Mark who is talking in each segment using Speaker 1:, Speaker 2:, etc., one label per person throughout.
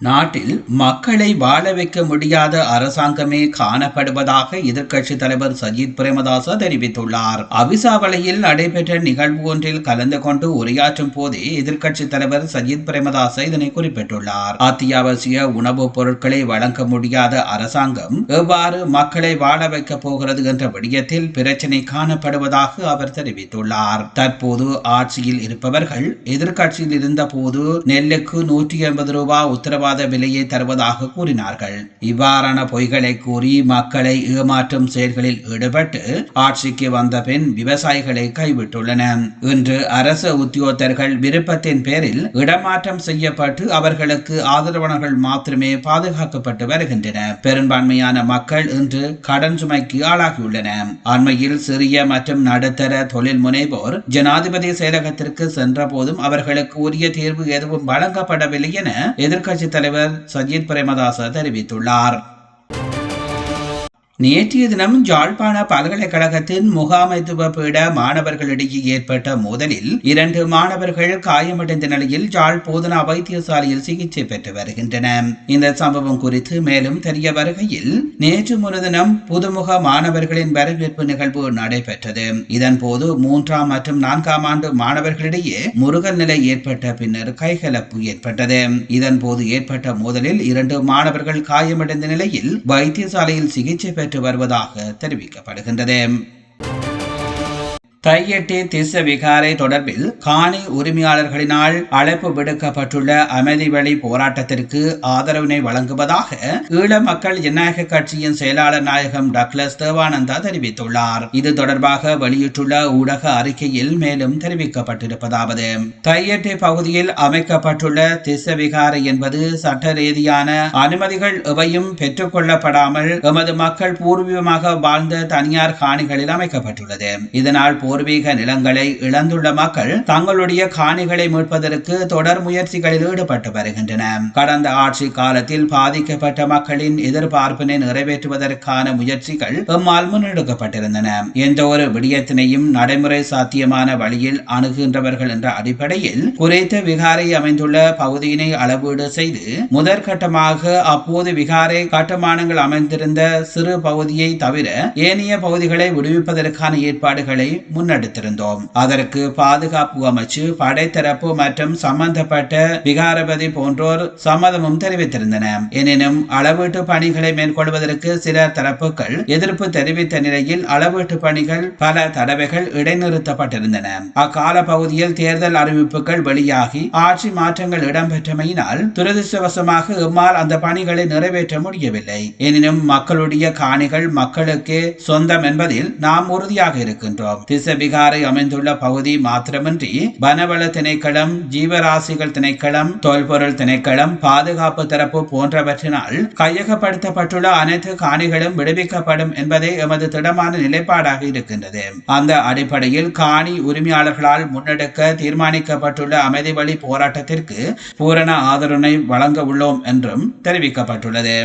Speaker 1: நாட்டில் மக்களை வாழ வைக்க முடியாத அரசாங்கமே காணப்படுவதாக எதிர்க்கட்சி தலைவர் சஜித் பிரேமதாச தெரிவித்துள்ளார். அவிசாவளையில் நடைபெற்ற நிகழ்வு ஒன்றில் கலந்து கொண்டு உரையாற்றும் போதே எதிர்க்கட்சி தலைவர் சஜித் பிரேமதாச இதனை குறிப்பிட்டுள்ளார். அத்தியாவசிய உணவுப் பொருட்களை வழங்க முடியாத அரசாங்கம் எவ்வாறு மக்களை வாழ வைக்க போகிறது என்ற விடயத்தில் பிரச்சினை காணப்படுவதாக அவர் தெரிவித்துள்ளார். தற்போது ஆட்சியில் இருப்பவர்கள் எதிர்க்கட்சியில் இருந்த போது நெல்லுக்கு நூற்றி எண்பது ரூபாய் உத்தரவாத விலையை தருவதாக கூறினார்கள். இவ்வாறான பொய்களை கூறி மக்களை ஏமாற்றும் செயல்களில் ஈடுபட்டு ஆட்சிக்கு வந்த பின் விவசாயிகளை கைவிட்டுள்ளன. இன்று அரச உத்தியோகத்தர்கள் விருப்பத்தின் பேரில் இடமாற்றம் செய்யப்பட்டு அவர்களுக்கு ஆதரவாளர்கள் மாத்திரமே பாதுகாக்கப்பட்டு வருகின்றனர் பெரும்பான்மையான மக்கள் இன்று கடன் சுமைக்கு ஆளாகியுள்ளனர் அண்மையில் சிறிய மற்றும் நடுத்தர தொழில் முனைவோர் ஜனாதிபதி செயலகத்திற்கு சென்ற போதும் அவர்களுக்கு உரிய தீர்வு எதுவும் வழங்கப்படவில்லை என எதிர்க்கட்சி தலைவர் சஜித் பிரேமதாச தெரிவித்துள்ளார். நேற்றைய தினம் ஜாழ்ப்பாண பல்கலைக்கழகத்தின் முகாமைத்துவ பீட மாணவர்களிடையே ஏற்பட்ட மோதலில் இரண்டு மாணவர்கள் காயமடைந்த நிலையில் ஜாழ் போதனா வைத்தியசாலையில் சிகிச்சை பெற்று வருகின்றன இந்த சம்பவம் குறித்து மேலும் தெரிய வருகையில் நேற்று முன்தினம் புதுமுக மாணவர்களின் வரவேற்பு நிகழ்வு நடைபெற்றது. இதன்போது மூன்றாம் மற்றும் நான்காம் ஆண்டு மாணவர்களிடையே முருகல் நிலை ஏற்பட்ட பின்னர் கைகலப்பு ஏற்பட்டது. இதன்போது ஏற்பட்ட மோதலில் இரண்டு மாணவர்கள் காயமடைந்த நிலையில் வைத்தியசாலையில் சிகிச்சை பெற்று வருவதாக தெரிவிக்கப்படுகின்றது. தையட்டி திச விகாரை தொடர்பில் காணி உரிமையாளர்களினால் அழைப்பு விடுக்கப்பட்டுள்ள அமைதி வழி போராட்டத்திற்கு ஆதரவினை வழங்குவதாக ஈழ மக்கள் ஜனநாயக கட்சியின் செயலாளர் நாயகம் டக்ளஸ் தேவானந்தா தெரிவித்துள்ளார். இது தொடர்பாக வெளியிட்டுள்ள ஊடக அறிக்கையில் மேலும் தெரிவிக்கப்பட்டிருப்பதாவது. தையட்டி பகுதியில் அமைக்கப்பட்டுள்ள திச விகாரை என்பது சட்ட ரீதியான அனுமதிகள் எவையும் பெற்றுக்கொள்ளப்படாமல் எமது மக்கள் பூர்வீகமாக வாழ்ந்த தனியார் காணிகளில் அமைக்கப்பட்டுள்ளது. இதனால் பூர்வீக நிலங்களை இழந்துள்ள மக்கள் தங்களுடைய காணிகளை மீட்பதற்கு தொடர் முயற்சிகளில் ஈடுபட்டு வருகின்றன. கடந்த ஆட்சி காலத்தில் பாதிக்கப்பட்ட மக்களின் எதிர்பார்ப்பினை நிறைவேற்றுவதற்கான முயற்சிகள் எம்மால் முன்னெடுக்கப்பட்டிருந்தன. எந்த ஒரு விடயத்தினையும் நடைமுறை சாத்தியமான வழியில் அணுகுகின்றவர்கள் என்ற அடிப்படையில் குறைத்த விகாரை அமைந்துள்ள பகுதியினை அளவீடு செய்து முதற்கட்டமாக அப்போது விகாரை கட்டுமானங்கள் அமைந்திருந்த சிறு பகுதியை தவிர ஏனைய பகுதிகளை விடுவிப்பதற்கான ஏற்பாடுகளை முன்னெடுத்திருந்தோம். அதற்கு பாதுகாப்பு அமைச்சு படைத்தரப்பு மற்றும் சம்பந்தப்பட்ட விகாரபதி போன்றோர் சம்மதமும் தெரிவித்திருந்தன. எனினும் அளவீட்டு பணிகளை மேற்கொள்வதற்கு சில தரப்புகள் எதிர்ப்பு தெரிவித்த நிலையில் அளவீட்டு பணிகள் பல தடவைகள் இடைநிறுத்தப்பட்டிருந்தன. அக்கால பகுதியில் தேர்தல் அறிவிப்புகள் வெளியாகி ஆட்சி மாற்றங்கள் இடம்பெற்றமையினால் துரதிருஷ்டவசமாக எம்மால் அந்த பணிகளை நிறைவேற்ற முடியவில்லை. எனினும் மக்களுடைய காணிகள் மக்களுக்கே சொந்தம் என்பதில் நாம் உறுதியாக இருக்கின்றோம். திசபிகாரை அமைந்துள்ள பகுதி மாத்திரமின்றி வனவள திணைக்களம் ஜீவராசிகள் திணைக்களம் தொல்பொருள் திணைக்களம் பாதுகாப்பு தரப்பு போன்றவற்றினால் கையகப்படுத்தப்பட்டுள்ள அனைத்து காணிகளும் விடுவிக்கப்படும் என்பதே எமது திடமான நிலைப்பாடாக இருக்கின்றது. அந்த அடிப்படையில் காணி உரிமையாளர்களால் முன்னெடுக்க தீர்மானிக்கப்பட்டுள்ள அமைதி வழி போராட்டத்திற்கு பூரண ஆதரவினை வழங்க உள்ளோம் என்றும் தெரிவிக்கப்பட்டுள்ளது.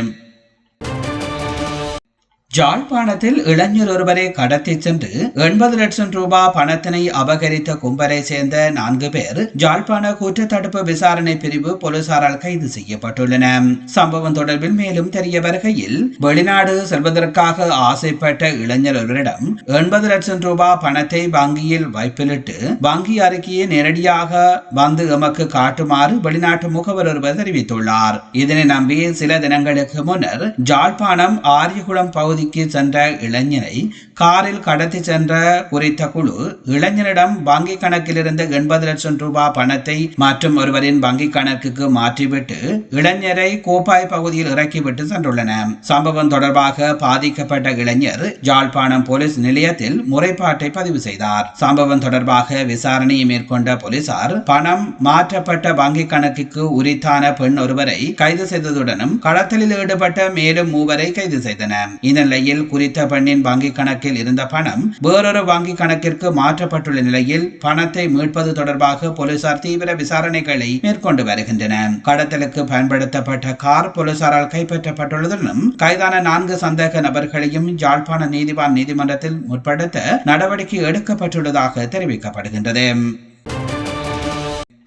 Speaker 1: ஜாழ்ப்பாணத்தில் இளைஞர் ஒருவரை கடத்தி சென்று எண்பது லட்சம் ரூபாய் பணத்தினை அபகரித்த கும்பலை சேர்ந்த நான்கு பேர் ஜாழ்ப்பாண குற்றத்தடுப்பு விசாரணை பிரிவு போலீசாரால் கைது செய்யப்பட்டுள்ளன. சம்பவம் தொடர்பில் மேலும் தெரிய வருகையில் வெளிநாடு செல்வதற்காக ஆசைப்பட்ட இளைஞர் ஒருவரிடம் எண்பது லட்சம் ரூபாய் பணத்தை வங்கியில் வைப்பிலிட்டு வங்கி அறிக்கையை நேரடியாக வந்து எமக்கு காட்டுமாறு வெளிநாட்டு முகவர் ஒருவர் தெரிவித்துள்ளார். இதனை நம்பி சில தினங்களுக்கு முன்னர் ஜாழ்ப்பாணம் ஆரியகுளம் பகுதி பகுதிக்கு சென்ற இளைஞனை காரில் கடத்தி சென்ற குறித்த குழு இளைஞனிடம் வங்கி கணக்கில் எண்பது லட்சம் ரூபாய் பணத்தை மற்றும் ஒருவரின் வங்கி கணக்குக்கு மாற்றிவிட்டு இளைஞரை கோப்பாய் பகுதியில் இறக்கிவிட்டு சென்றுள்ளன. சம்பவம் தொடர்பாக பாதிக்கப்பட்ட இளைஞர் ஜாழ்ப்பாணம் போலீஸ் நிலையத்தில் முறைப்பாட்டை பதிவு செய்தார். சம்பவம் தொடர்பாக விசாரணையை மேற்கொண்ட போலீசார் பணம் மாற்றப்பட்ட வங்கி கணக்குக்கு உரித்தான பெண் ஒருவரை கைது செய்ததுடனும் கடத்தலில் ஈடுபட்ட மேலும் மூவரை கைது செய்தனர். இந்நிலையில் நிலையில் குறித்த பெண்ணின் வங்கிக் கணக்கில் இருந்த பணம் வேறொரு வங்கிக் கணக்கிற்கு மாற்றப்பட்டுள்ள நிலையில் பணத்தை மீட்பது தொடர்பாக போலீசார் தீவிர விசாரணைகளை மேற்கொண்டு வருகின்றனர். கடத்தலுக்கு பயன்படுத்தப்பட்ட கார் போலீசாரால் கைப்பற்றப்பட்டுள்ளதுடன் கைதான நான்கு சந்தேக நபர்களையும் யாழ்ப்பாண நீதிவான் நீதிமன்றத்தில் முற்படுத்த நடவடிக்கை எடுக்கப்பட்டுள்ளதாக தெரிவிக்கப்படுகின்றது.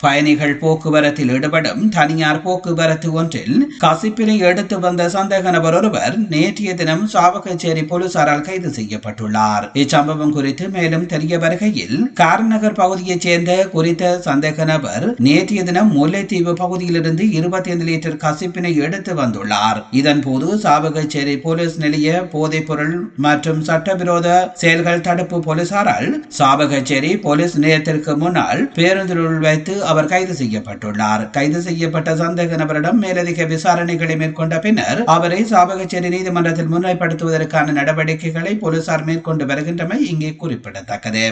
Speaker 1: பயணிகள் போக்குவரத்தில் ஈடுபடும் தனியார் போக்குவரத்து ஒன்றில் கசிப்பினை எடுத்து வந்த சந்தேக நபர் ஒருவர் நேற்றைய தினம் சாவகச்சேரி போலீசாரால் கைது செய்யப்பட்டுள்ளார். இச்சம்பவம் குறித்து மேலும் தெரிய வருகையில் கார்நகர் பகுதியைச் சேர்ந்த குறித்த சந்தேக நபர் நேற்றைய தினம் முல்லைத்தீவு பகுதியிலிருந்து இருபத்தி ஐந்து லிட்டர் கசிப்பினை எடுத்து வந்துள்ளார். இதன் போது சாவகச்சேரி போலீஸ் நிலைய போதைப் பொருள் மற்றும் சட்டவிரோத செயல்கள் தடுப்பு போலீசாரால் சாவகச்சேரி போலீஸ் நிலையத்திற்கு முன்னால் பேருந்தில் வைத்து அவர் கைது செய்யப்பட்டுள்ளார். கைது செய்யப்பட்ட சந்தேக நபரிடம் மேலதிக விசாரணைகளை மேற்கொண்ட பின்னர் அவரை சாபகச்சேரி நீதிமன்றத்தில் முன்னிலைப்படுத்துவதற்கான நடவடிக்கைகளை போலீசார் மேற்கொண்டு வருகின்றமை இங்கே குறிப்பிடத்தக்கது.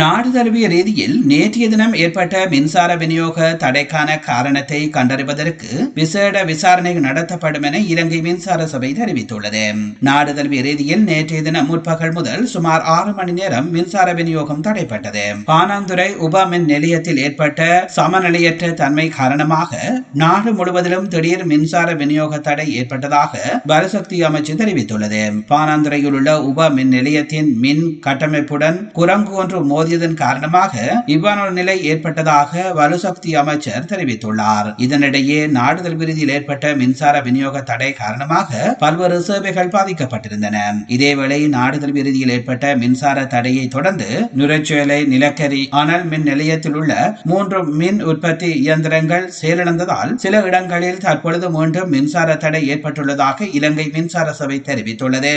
Speaker 1: நாடு தழுவிய ரீதியில் நேற்றைய தினம் ஏற்பட்ட மின்சார விநியோக தடைக்கான காரணத்தை கண்டறிவதற்கு விசேட விசாரணை நடத்தப்படும் என இலங்கை மின்சார சபை தெரிவித்துள்ளது. நாடு தழுவிய ரீதியில் நேற்றைய தினம் முற்பகல் முதல் சுமார் ஆறு மணி நேரம் மின்சார விநியோகம் தடைப்பட்டது. பானாந்துறை உப மின் நிலையத்தில் ஏற்பட்ட சமநிலையற்ற தன்மை காரணமாக நாடு முழுவதிலும் திடீர் மின்சார விநியோக தடை ஏற்பட்டதாக பலசக்தி அமைச்சு தெரிவித்துள்ளது. பானாந்துறையில் உள்ள உப மின் நிலையத்தின் மின் கட்டமைப்புடன் குரங்கு ஒன்று மோதியதன் காரணமாக இவ்வாறான நிலை ஏற்பட்டதாக வலுசக்தி அமைச்சர் தெரிவித்துள்ளார். இதனிடையே நாடுதல் விருதியில் ஏற்பட்ட மின்சார விநியோக தடை காரணமாக பல்வேறு சேவைகள் பாதிக்கப்பட்டிருந்தன. இதேவேளை நாடுதல் விருதியில் ஏற்பட்ட மின்சார தடையை தொடர்ந்து நுரைச்சோலை நிலக்கரி அனல் மின் நிலையத்தில் உள்ள மூன்று மின் உற்பத்தி இயந்திரங்கள் செயலிழந்ததால் சில இடங்களில் தற்பொழுது மீண்டும் மின்சார தடை ஏற்பட்டுள்ளதாக இலங்கை மின்சார சபை தெரிவித்துள்ளது.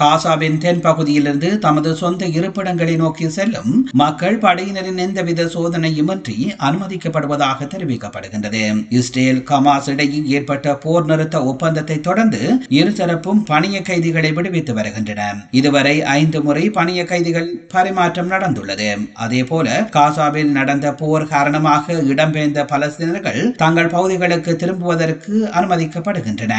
Speaker 1: காசாவின் தென் பகுதியிலிருந்து தமது சொந்த இருப்பிடங்களை நோக்கி செல்லும் மக்கள் படையினரின் எந்தவித சோதனையுமின்றி அனுமதிக்கப்படுவதாக தெரிவிக்கப்படுகின்றது. இஸ்ரேல் கமாஸ் இடையே ஏற்பட்ட போர் நிறுத்த ஒப்பந்தத்தை தொடர்ந்து இருதரப்பும் பணிய கைதிகளை விடுவித்து வருகின்றன. இதுவரை ஐந்து முறை பணிய கைதிகள் பரிமாற்றம் நடந்துள்ளது. அதே போல காசாவில் நடந்த போர் காரணமாக இடம்பெயர்ந்த பலஸ்தீனர்கள் தங்கள் பகுதிகளுக்கு திரும்புவதற்கு அனுமதிக்கப்படுகின்றன.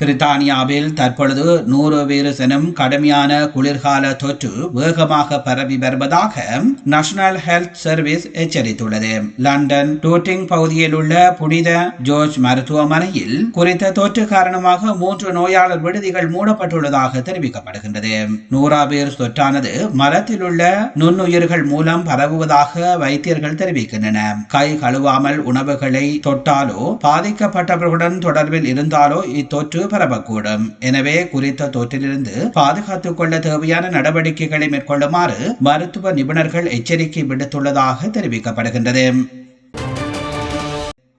Speaker 1: பிரித்தானியாவில் தற்பொழுது நூறு வைரஸ் எனும் கடுமையான குளிர்கால தொற்று வேகமாக பரவி வருவதாக நேஷனல் ஹெல்த் சர்வீஸ் எச்சரித்துள்ளது. லண்டன் டூட்டிங் பகுதியில் உள்ள புனித ஜோர்ஜ் மருத்துவமனையில் குறித்த தொற்று காரணமாக மூன்று நோயாளர் விடுதிகள் மூடப்பட்டுள்ளதாக தெரிவிக்கப்படுகின்றது. நூறா வைரஸ் தொற்றானது மரத்தில் உள்ள நுண்ணுயிர்கள் மூலம் பரவுவதாக வைத்தியர்கள் தெரிவிக்கின்றனர். கை கழுவாமல் உணவுகளை தொட்டாலோ பாதிக்கப்பட்டவர்களுடன் தொடர்பில் இருந்தாலோ இத்தொற்று பரவக்கூடும். எனவே குறித்த தொற்றிலிருந்து பாதுகாத்துக் கொள்ள தேவையான நடவடிக்கைகளை மேற்கொள்ளுமாறு மருத்துவ நிபுணர்கள் எச்சரிக்கை விடுத்துள்ளதாக தெரிவிக்கப்படுகின்றது.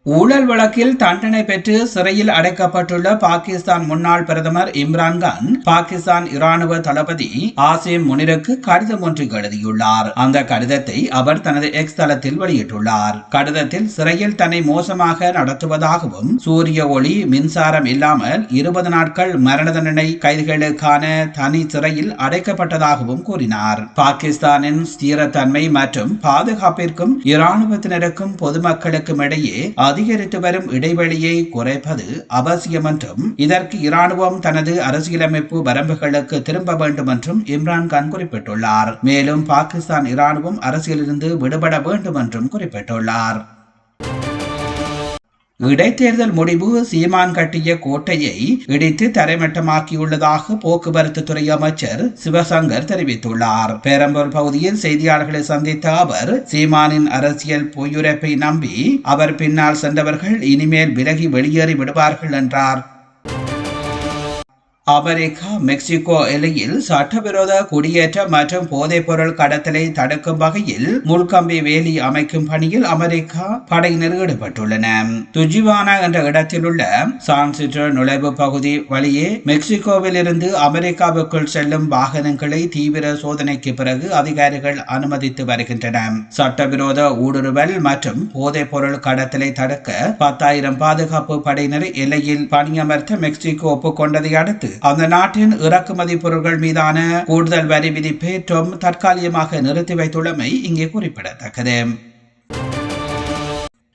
Speaker 1: ஊழல் வழக்கில் தண்டனை பெற்று சிறையில் அடைக்கப்பட்டுள்ள பாகிஸ்தான் முன்னாள் பிரதமர் இம்ரான்கான் பாகிஸ்தான் இராணுவ தளபதி ஆசிம் முனிருக்கு கடிதம் ஒன்று எழுதியுள்ளார். அந்த கடிதத்தை அவர் தனது எக்ஸ் தளத்தில் வெளியிட்டுள்ளார். கடிதத்தில் சிறையில் தன்னை மோசமாக நடத்துவதாகவும் சூரிய ஒளி மின்சாரம் இல்லாமல் இருபது நாட்கள் மரண தண்டனை கைதிகளுக்கான தனி சிறையில் அடைக்கப்பட்டதாகவும் கூறினார். பாகிஸ்தானின் ஸ்திரத்தன்மை மற்றும் பாதுகாப்பிற்கும் இராணுவத்தினருக்கும் பொதுமக்களுக்கும் இடையே அதிகரித்து வரும் இடைவெளியை குறைப்பது அவசியம் என்றும் இதற்கு இராணுவம் தனது அரசியலமைப்பு வரம்புகளுக்கு திரும்ப வேண்டும் என்றும் இம்ரான்கான் குறிப்பிட்டுள்ளார். மேலும் பாகிஸ்தான் இராணுவம் அரசியலிருந்து விடுபட வேண்டும் என்றும் குறிப்பிட்டுள்ளார். இடைத்தேர்தல் முடிவு சீமான் கட்டிய கோட்டையை இடித்து தரைமட்டமாக்கியுள்ளதாக போக்குவரத்து துறை அமைச்சர் சிவசங்கர் தெரிவித்துள்ளார். பேரம்பூர் பகுதியில் செய்தியாளர்களை சந்தித்த அவர் சீமானின் அரசியல் பொய்யுரைப்பை நம்பி அவர் பின்னால் சென்றவர்கள் இனிமேல் விலகி வெளியேறி விடுவார்கள் என்றார். அமெரிக்கா மெக்சிகோ எல்லையில் சட்டவிரோத குடியேற்றம் மற்றும் போதைப் பொருள் கடத்தலை தடுக்கும் வகையில் முள்கம்பி வேலி அமைக்கும் பணியில் அமெரிக்கா படையினர் ஈடுபட்டுள்ளன. துஜிவானா என்ற இடத்தில் உள்ள சான்சிட்டர் நுழைவு பகுதி வழியே மெக்சிகோவில் இருந்து அமெரிக்காவுக்குள் செல்லும் வாகனங்களை தீவிர சோதனைக்கு பிறகு அதிகாரிகள் அனுமதித்து வருகின்றன. சட்டவிரோத ஊடுருவல் மற்றும் போதைப் பொருள் கடத்தலை தடுக்க பத்தாயிரம் பாதுகாப்பு படையினர் எல்லையில் பணியமர்த்த மெக்சிகோ ஒப்புக்கொண்டதை அடுத்து அந்த நாட்டின் இறக்குமதி பொருட்கள் மீதான கூடுதல் வரி விதிப்பேற்றம் தற்காலிகமாக நிறுத்தி வைத்துள்ளமை இங்கே குறிப்பிடத்தக்கது.